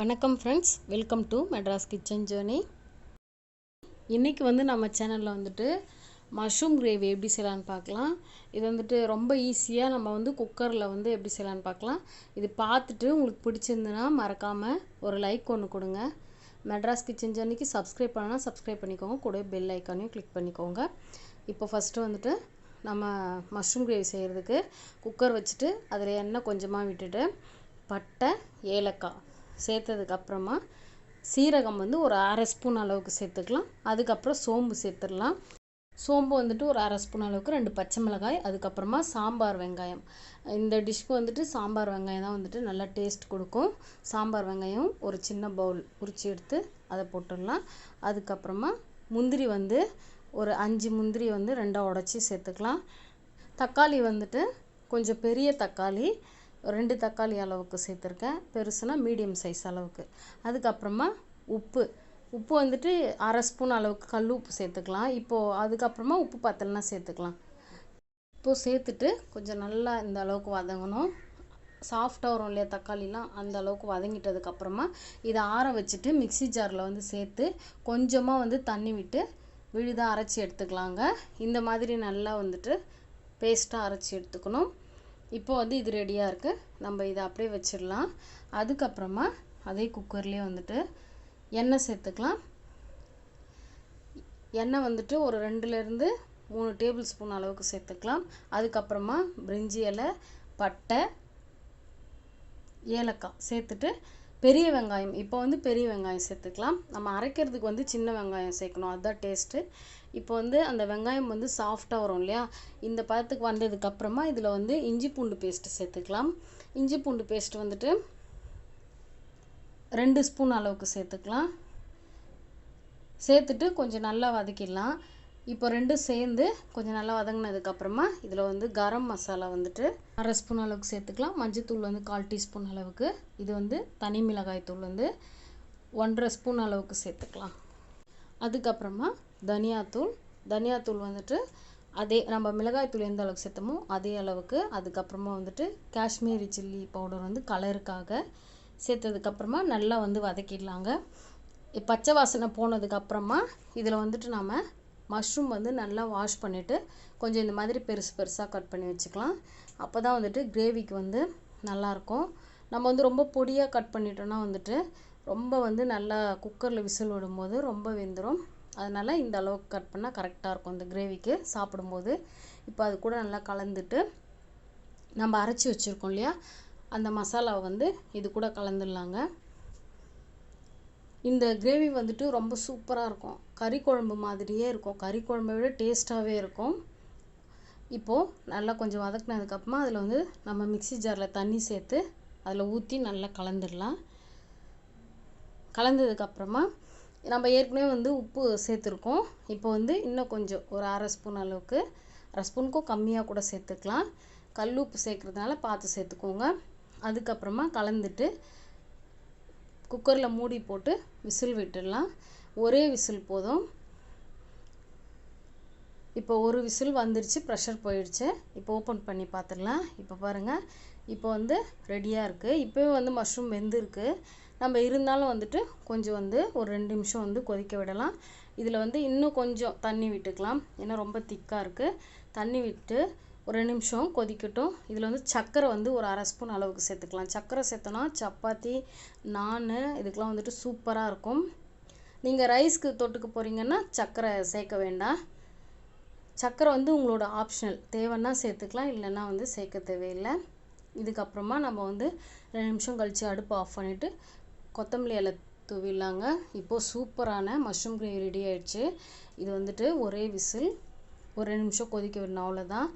வணக்கம் friends welcome to Madras kitchen journey இன்றைக்கி வந்து நம்ம சேனலில் வந்துட்டு மஷ்ரூம் கிரேவி எப்படி செய்யலான்னு பார்க்கலாம். இது வந்துட்டு ரொம்ப ஈஸியாக நம்ம வந்து குக்கரில் வந்து எப்படி செய்யலான்னு பார்க்கலாம். இது பார்த்துட்டு உங்களுக்கு பிடிச்சிருந்துன்னா மறக்காமல் ஒரு லைக் ஒன்று கொடுங்க. மெட்ராஸ் கிச்சன் ஜேர்னிக்கு சப்ஸ்கிரைப் பண்ணால் சப்ஸ்கிரைப் பண்ணிக்கோங்க. கூட பெல் ஐக்கானையும் கிளிக் பண்ணிக்கோங்க. இப்போ ஃபஸ்ட்டு வந்துட்டு நம்ம மஷ்ரூம் கிரேவி செய்கிறதுக்கு குக்கர் வச்சுட்டு அதில் எண்ணெய் கொஞ்சமாக விட்டுட்டு பட்டை ஏலக்காய் சேர்த்ததுக்கப்புறமா சீரகம் வந்து ஒரு அரை ஸ்பூன் அளவுக்கு சேர்த்துக்கலாம். அதுக்கப்புறம் சோம்பு சேர்த்துடலாம். சோம்பு வந்துட்டு ஒரு அரை ஸ்பூன் அளவுக்கு ரெண்டு பச்சை மிளகாய் அதுக்கப்புறமா சாம்பார் வெங்காயம். இந்த டிஷ்க்கு வந்துட்டு சாம்பார் வெங்காயம் தான் வந்துட்டு நல்லா டேஸ்ட் கொடுக்கும். சாம்பார் வெங்காயம் ஒரு சின்ன பவுல் உரிச்சு எடுத்து அதை போட்டுடலாம். அதுக்கப்புறமா முந்திரி வந்து ஒரு அஞ்சு முந்திரி வந்து ரெண்டாக உடச்சி சேர்த்துக்கலாம். தக்காளி வந்துட்டு கொஞ்சம் பெரிய தக்காளி ரெண்டு தக்காளி அளவுக்கு சேர்த்துருக்கேன். பெருசுனா மீடியம் சைஸ் அளவுக்கு. அதுக்கப்புறமா உப்பு. உப்பு வந்துட்டு அரை ஸ்பூன் அளவுக்கு கல் உப்பு சேர்த்துக்கலாம். இப்போது அதுக்கப்புறமா உப்பு பத்தலைனா சேர்த்துக்கலாம். இப்போது சேர்த்துட்டு கொஞ்சம் நல்லா இந்த அளவுக்கு வதங்கணும். சாஃப்டாக வரும் இல்லையா தக்காளிலாம்? அந்த அளவுக்கு வதங்கிட்டதுக்கப்புறமா இதை ஆற வச்சுட்டு மிக்சி ஜாரில் வந்து சேர்த்து கொஞ்சமாக வந்து தண்ணி விட்டு விழுதாக அரைச்சி எடுத்துக்கலாங்க. இந்த மாதிரி நல்லா வந்துட்டு பேஸ்ட்டாக அரைச்சி எடுத்துக்கணும். இப்போ வந்து இது ரெடியாக இருக்குது நம்ம இதை அப்படியே வச்சிடலாம். அதுக்கப்புறமா அதே குக்கர்லேயே வந்துட்டு எண்ணெய் சேர்த்துக்கலாம். எண்ணெய் வந்துட்டு ஒரு ரெண்டுலேருந்து மூணு டேபிள் ஸ்பூன் அளவுக்கு சேர்த்துக்கலாம். அதுக்கப்புறமா பிரிஞ்சி இலை பட்டை ஏலக்காய் சேர்த்துட்டு பெரிய வெங்காயம் இப்போ வந்து பெரிய வெங்காயம் சேர்த்துக்கலாம். நம்ம அரைக்கிறதுக்கு வந்து சின்ன வெங்காயம் சேர்க்கணும். அதுதான் டேஸ்ட்டு இப்போ வந்து அந்த வெங்காயம் வந்து சாஃப்டாக வரும் இல்லையா? இந்த பதத்துக்கு வந்ததுக்கப்புறமா இதில் வந்து இஞ்சி பூண்டு பேஸ்ட்டு சேர்த்துக்கலாம். இஞ்சி பூண்டு பேஸ்ட் வந்துட்டு ரெண்டு ஸ்பூன் அளவுக்கு சேர்த்துக்கலாம். சேர்த்துட்டு கொஞ்சம் நல்லா வதக்கிடலாம். இப்போ ரெண்டும் சேர்ந்து கொஞ்சம் நல்லா வதங்கினதுக்கப்புறமா இதில் வந்து கரம் மசாலா வந்துட்டு அரை ஸ்பூன் அளவுக்கு சேர்த்துக்கலாம். மஞ்சத்தூள் வந்து கால் டீஸ்பூன் அளவுக்கு. இது வந்து தனி மிளகாய் தூள் வந்து ஒன்றரை ஸ்பூன் அளவுக்கு சேர்த்துக்கலாம். அதுக்கப்புறமா தனியாத்தூள் தனியாத்தூள் வந்துட்டு அதே நம்ம மிளகாய்த்தூள் எந்த அளவுக்கு சேர்த்தோமோ அதே அளவுக்கு அதுக்கப்புறமா வந்துட்டு காஷ்மீரி சில்லி பவுடர் வந்து கலருக்காக சேர்த்ததுக்கப்புறமா நல்லா வந்து வதக்கிடலாங்க. பச்சை வாசனை போனதுக்கப்புறமா இதில் வந்துட்டு நாம் மஷ்ரூம் வந்து நல்லா வாஷ் பண்ணிவிட்டு கொஞ்சம் இந்த மாதிரி பெருசு பெருசாக கட் பண்ணி வச்சுக்கலாம். அப்போ தான் வந்துட்டு கிரேவிக்கு வந்து நல்லாயிருக்கும் நம்ம வந்து ரொம்ப பொடியாக கட் பண்ணிட்டோன்னா வந்துட்டு ரொம்ப வந்து நல்லா குக்கரில் விசில் விடும்போது ரொம்ப வெந்துடும் அதனால் இந்த அளவுக்கு கட் பண்ணால் கரெக்டாக இருக்கும். இந்த கிரேவிக்கு சாப்பிடும்போது. இப்போ அது கூட நல்லா கலந்துட்டு நம்ம அரைச்சி வச்சுருக்கோம் இல்லையா? அந்த மசாலாவை வந்து இது கூட கலந்துடலாங்க. இந்த கிரேவி வந்துட்டு ரொம்ப சூப்பராக இருக்கும். கறி குழம்பு மாதிரியே இருக்கும். கறி குழம்பை விட டேஸ்ட்டாகவே இருக்கும். இப்போது நல்லா கொஞ்சம் வதக்குனதுக்கப்புறமா அதில் வந்து நம்ம மிக்சி ஜாரில் தண்ணி சேர்த்து அதில் ஊற்றி நல்லா கலந்துடலாம். கலந்ததுக்கப்புறமா நம்ம ஏற்கனவே வந்து உப்பு சேர்த்துருக்கோம். இப்போ வந்து இன்னும் கொஞ்சம் ஒரு அரை ஸ்பூன் அளவுக்கு அரை ஸ்பூனுக்கும் கம்மியாக கூட சேர்த்துக்கலாம். கல் உப்பு சேர்க்குறதுனால பார்த்து சேர்த்துக்கோங்க. அதுக்கப்புறமா கலந்துட்டு குக்கரில் மூடி போட்டு விசில் விட்டுடலாம். ஒரே விசில் போதும். இப்போ ஒரு விசில் வந்துருச்சு ப்ரெஷர் போயிடுச்சு. இப்போ ஓப்பன் பண்ணி பார்த்துடலாம். இப்போ பாருங்கள் இப்போ வந்து ரெடியாக இருக்குது இப்போயும் வந்து மஷ்ரூம் வெந்திருக்கு. நம்ம இருந்தாலும் வந்துட்டு கொஞ்சம் வந்து ஒரு ரெண்டு நிமிஷம் வந்து கொதிக்க விடலாம். இதில் வந்து இன்னும் கொஞ்சம் தண்ணி விட்டுக்கலாம். ஏன்னா ரொம்ப திக்காக இருக்குது தண்ணி விட்டு ஒரு ரெண்டு நிமிஷம் கொதிக்கட்டும். இதில் வந்து சர்க்கரை வந்து ஒரு அரை ஸ்பூன் அளவுக்கு சேர்த்துக்கலாம். சர்க்கரை சேர்த்தோன்னா சப்பாத்தி நான் இதுக்கெலாம் வந்துட்டு சூப்பராக இருக்கும். நீங்கள் ரைஸ்க்கு தொட்டுக்க போகிறீங்கன்னா சர்க்கரை சேர்க்க வேண்டாம். சர்க்கரை வந்து உங்களோட ஆப்ஷனல் தேவைன்னா சேர்த்துக்கலாம் இல்லைன்னா வந்து சேர்க்க தேவையில்லை. இதுக்கப்புறமா நம்ம வந்து ரெண்டு நிமிஷம் கழித்து அடுப்பு ஆஃப் பண்ணிவிட்டு கொத்தமல்லி இலை தூவிடலாங்க. இப்போது சூப்பரான மஷ்ரூம் கிரேவி ரெடி ஆயிடுச்சு. இது வந்துட்டு ஒரே விசில். ஒரு ரெண்டு நிமிஷம் கொதிக்க விடணும் அவ்வளோதான்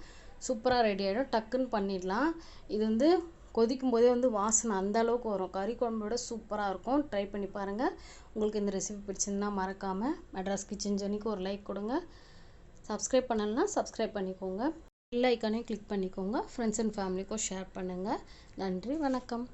சூப்பராக ரெடி ஆகிடும் டக்குன்னு பண்ணிடலாம். இது வந்து கொதிக்கும் போதே வந்து வாசனை அந்த அளவுக்கு வரும். கறி குழம்போட சூப்பராக இருக்கும். ட்ரை பண்ணி பாருங்கள் உங்களுக்கு இந்த ரெசிபி பிடிச்சிருந்தா மறக்காமல் மெட்ராஸ் கிச்சன் ஜெர்னிக்கு ஒரு லைக் கொடுங்க. சப்ஸ்கிரைப் பண்ணலைன்னா சப்ஸ்கிரைப் பண்ணிக்கோங்க. பெல் ஐக்கானே கிளிக் பண்ணிக்கோங்க. ஃப்ரெண்ட்ஸ் அண்ட் ஃபேமிலிக்கும் ஷேர் பண்ணுங்கள் நன்றி வணக்கம்.